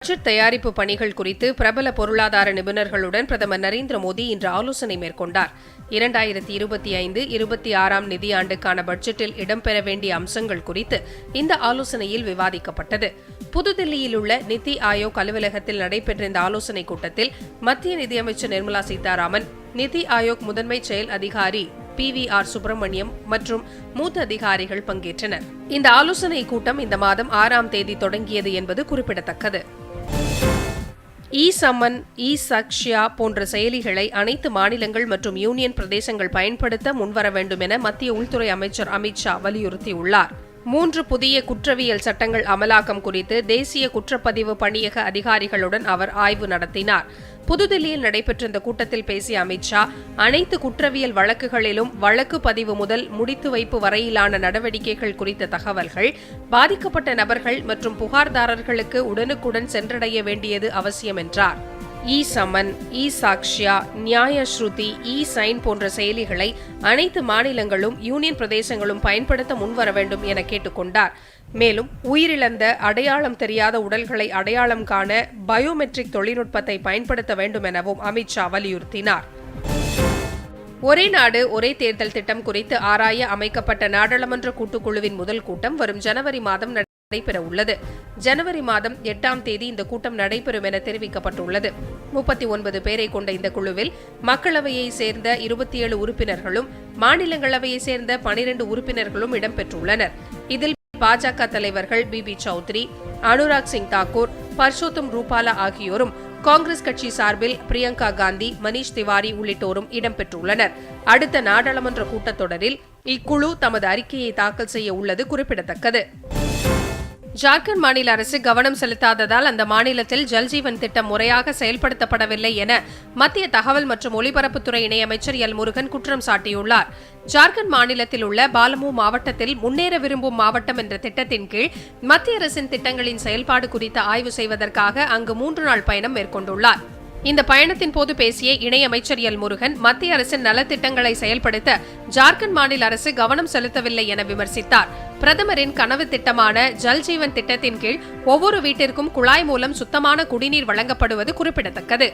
Budget தயாரிப்பு பணிகள் குறித்து பிரபல பொருளாதார நிபுணர்களுடன் பிரதமர் நரேந்திர மோடி இன்று ஆலோசனை மேற்கொண்டார். இரண்டாயிரத்தி இருபத்தி ஐந்து இருபத்தி ஆறாம் நிதியாண்டுக்கான பட்ஜெட்டில் இடம்பெற வேண்டிய அம்சங்கள் குறித்து இந்த ஆலோசனையில் விவாதிக்கப்பட்டது. புதுதில்லியில் உள்ள நிதி ஆயோக் அலுவலகத்தில் நடைபெற்ற இந்த ஆலோசனைக் கூட்டத்தில் மத்திய நிதியமைச்சர் நிர்மலா சீதாராமன் நிதி ஆயோக் முதன்மை செயல் அதிகாரி பி வி ஆர் சுப்பிரமணியம் மற்றும் மூத்த அதிகாரிகள் பங்கேற்றனர். இந்த ஆலோசனை கூட்டம் இந்த மாதம் ஆறாம் தேதி தொடங்கியது என்பது குறிப்பிடத்தக்கது. இ சம்மன் இ சக்ஷியா போன்ற செயலிகளை அனைத்து மாநிலங்கள் மற்றும் யூனியன் பிரதேசங்கள் பயன்படுத்த முன்வர வேண்டும் என மத்திய உள்துறை அமைச்சர் அமித் ஷா வலியுறுத்தியுள்ளார். மூன்று புதிய குற்றவியல் சட்டங்கள் அமலாக்கம் குறித்து தேசிய குற்றப்பதிவு பணியக அதிகாரிகளுடன் அவர் ஆய்வு நடத்தினார். புதுதில்லியில் நடைபெற்ற இந்த கூட்டத்தில் பேசிய அமித் ஷா அனைத்து குற்றவியல் வழக்குகளிலும் வழக்கு பதிவு முதல் முடித்து வைப்பு வரையிலான நடவடிக்கைகள் குறித்த தகவல்கள் பாதிக்கப்பட்ட நபர்கள் மற்றும் புகார்தாரர்களுக்கு உடனுக்குடன் சென்றடைய வேண்டியது அவசியம் என்றார். இ சமன் இ சாக்ஷ்யா நியாய ஸ்ருதி இ சைன் போன்ற செயலிகளை அனைத்து மாநிலங்களும் யூனியன் பிரதேசங்களும் பயன்படுத்த முன்வர வேண்டும் என கேட்டுக்கொண்டார். மேலும் உயிரிழந்த அடையாளம் தெரியாத உடல்களை அடையாளம் காண பயோமெட்ரிக் தொழில்நுட்பத்தை பயன்படுத்த வேண்டும் எனவும் அமித்ஷா வலியுறுத்தினார். ஒரே நாடு ஒரே தேர்தல் திட்டம் குறித்து ஆராய அமைக்கப்பட்ட நாடாளுமன்ற கூட்டுக்குழுவின் முதல் கூட்டம் வரும் ஜனவரி மாதம் நடைபெற உள்ளது ஜனவரி மாதம் எட்டாம் தேதி இந்த கூட்டம் நடைபெறும் என தெரிவிக்கப்பட்டுள்ளது. முப்பத்தி ஒன்பது பேரை கொண்ட இந்த குழுவில் மக்களவையை சேர்ந்த இருபத்தி ஏழு உறுப்பினர்களும் மாநிலங்களவையை சேர்ந்த பனிரெண்டு உறுப்பினர்களும் இடம்பெற்றுள்ளனர். இதில் பாஜக தலைவர்கள் பி பி சௌத்ரி அனுராக் சிங் தாக்கூர் பர்ஷோத்தம் ரூபாலா ஆகியோரும் காங்கிரஸ் கட்சி சார்பில் பிரியங்கா காந்தி மணீஷ் திவாரி உள்ளிட்டோரும் இடம்பெற்றுள்ளனர். அடுத்த நாடாளுமன்ற கூட்டத்தொடரில் இக்குழு தமது அறிக்கையை தாக்கல் செய்ய உள்ளது குறிப்பிடத்தக்கது. ஜார்க்கண்ட் மாநில அரசு கவனம் செலுத்தாததால் அந்த மாநிலத்தில் ஜல்ஜீவன் திட்டம் முறையாக செயல்படுத்தப்படவில்லை என மத்திய தகவல் மற்றும் ஒலிபரப்புத்துறை இணையமைச்சர் எல். முருகன் குற்றம் சாட்டியுள்ளார். ஜார்க்கண்ட் மாநிலத்தில் உள்ள பாலமு மாவட்டத்தில் முன்னேற விரும்பும் மாவட்டம் என்ற திட்டத்தின் கீழ் மத்திய அரசின் திட்டங்களின் செயல்பாடு குறித்து ஆய்வு செய்வதற்காக அங்கு மூன்று நாள் பயணம் மேற்கொண்டுள்ளார். இந்த பயணத்தின் போது பேசிய இணையமைச்சர் எல் முருகன் மத்திய அரசின் நலத்திட்டங்களை செயல்படுத்த ஜார்க்கண்ட் மாநில அரசு கவனம் செலுத்தவில்லை என விமர்சித்தார். பிரதமரின் கனவு திட்டமான ஜல் ஜீவன் திட்டத்தின் கீழ் ஒவ்வொரு வீட்டிற்கும் குழாய் மூலம் சுத்தமான குடிநீர் வழங்கப்படுவது குறிப்பிடத்தக்கது.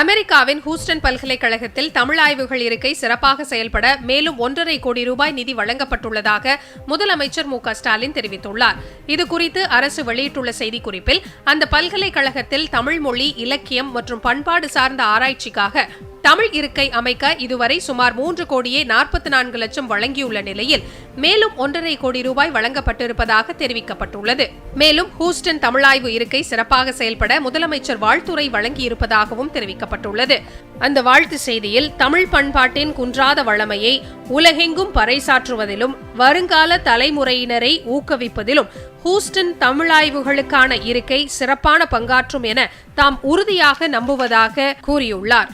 அமெரிக்காவின் ஹூஸ்டன் பல்கலைக்கழகத்தில் தமிழ் ஆய்வுகள் இருக்கை சிறப்பாக செயல்பட மேலும் ஒன்றரை கோடி ரூபாய் நிதி வழங்கப்பட்டுள்ளதாக முதலமைச்சர் மு ஸ்டாலின் தெரிவித்துள்ளார். இதுகுறித்து அரசு வெளியிட்டுள்ள செய்திக்குறிப்பில் அந்த பல்கலைக்கழகத்தில் தமிழ் மொழி இலக்கியம் மற்றும் பண்பாடு சார்ந்த ஆராய்ச்சிக்காக தமிழ் இருக்கை அமைக்க இதுவரை சுமார் மூன்று கோடியே நாற்பத்தி நான்கு லட்சம் வழங்கியுள்ள நிலையில் மேலும் ஒன்றரை கோடி ரூபாய் வழங்கப்பட்டிருப்பதாக தெரிவிக்கப்பட்டுள்ளது. மேலும் ஹூஸ்டன் தமிழாய்வு இருக்கை சிறப்பாக செயல்பட முதலமைச்சர் வாழ்த்துறை வழங்கியிருப்பதாகவும் தெரிவிக்கப்பட்டுள்ளது. அந்த வாழ்த்து செய்தியில் தமிழ் பண்பாட்டின் குன்றாத வளமையை உலகெங்கும் பறைசாற்றுவதிலும் வருங்கால தலைமுறையினரை ஊக்குவிப்பதிலும் ஹூஸ்டன் தமிழாய்வுகளுக்கான இருக்கை சிறப்பான பங்காற்றும் என தாம் உறுதியாக நம்புவதாக கூறியுள்ளார்.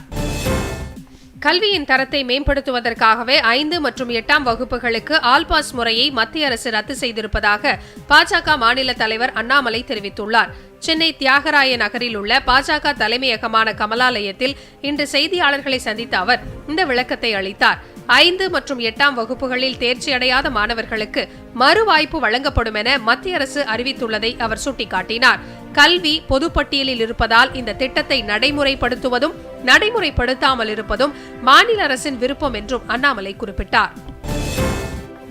கல்வியின் தரத்தை மேம்படுத்துவதற்காகவே ஐந்து மற்றும் எட்டாம் வகுப்புகளுக்கு ஆல் பாஸ் முறையை மத்திய அரசு ரத்து செய்திருப்பதாக பாஜக மாநில தலைவர் அண்ணாமலை தெரிவித்துள்ளார். சென்னை தியாகராய நகரில் உள்ள பாஜக தலைமையகமான கமலாலயத்தில் இன்று செய்தியாளர்களை சந்தித்த அவர் இந்த விளக்கத்தை அளித்தார். ஐந்து மற்றும் எட்டாம் வகுப்புகளில் தேர்ச்சி அடையாத மாணவர்களுக்கு மறுவாய்ப்பு வழங்கப்படும் என மத்திய அரசு அறிவித்துள்ளதை அவர் சுட்டிக்காட்டினார். கல்வி பொதுப்பட்டியலில் இருப்பதால் இந்த திட்டத்தை நடைமுறைப்படுத்துவதும் நடைமுறைப்படுத்தாமல் இருப்பதும் மாநில அரசின் விருப்பம் என்றும் அண்ணாமலை குறிப்பிட்டார்.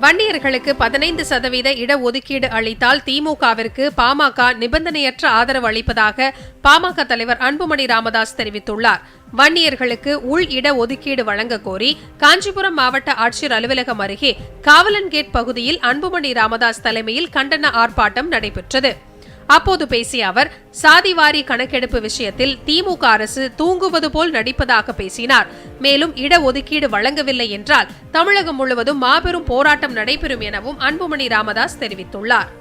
வன்னியர்களுக்கு பதினைந்து சதவீத இடஒதுக்கீடு அளித்தால் திமுகவிற்கு பாமக நிபந்தனையற்ற ஆதரவு அளிப்பதாக பாமக தலைவர் அன்புமணி ராமதாஸ் தெரிவித்துள்ளார். வன்னியர்களுக்கு உள் இட ஒதுக்கீடு வழங்க கோரி காஞ்சிபுரம் மாவட்ட ஆட்சியர் அலுவலகம் அருகே காவலன் கேட் பகுதியில் அன்புமணி ராமதாஸ் தலைமையில் கண்டன ஆர்ப்பாட்டம் நடைபெற்றது. அப்போது பேசிய அவர் சாதிவாரி கணக்கெடுப்பு விஷயத்தில் திமுக அரசு தூங்குவது போல் நடிப்பதாக பேசினார். மேலும் இடஒதுக்கீடு வழங்கவில்லை என்றால் தமிழகம் முழுவதும் மாபெரும் போராட்டம் நடைபெறும் எனவும் அன்புமணி ராமதாஸ் தெரிவித்துள்ளார்.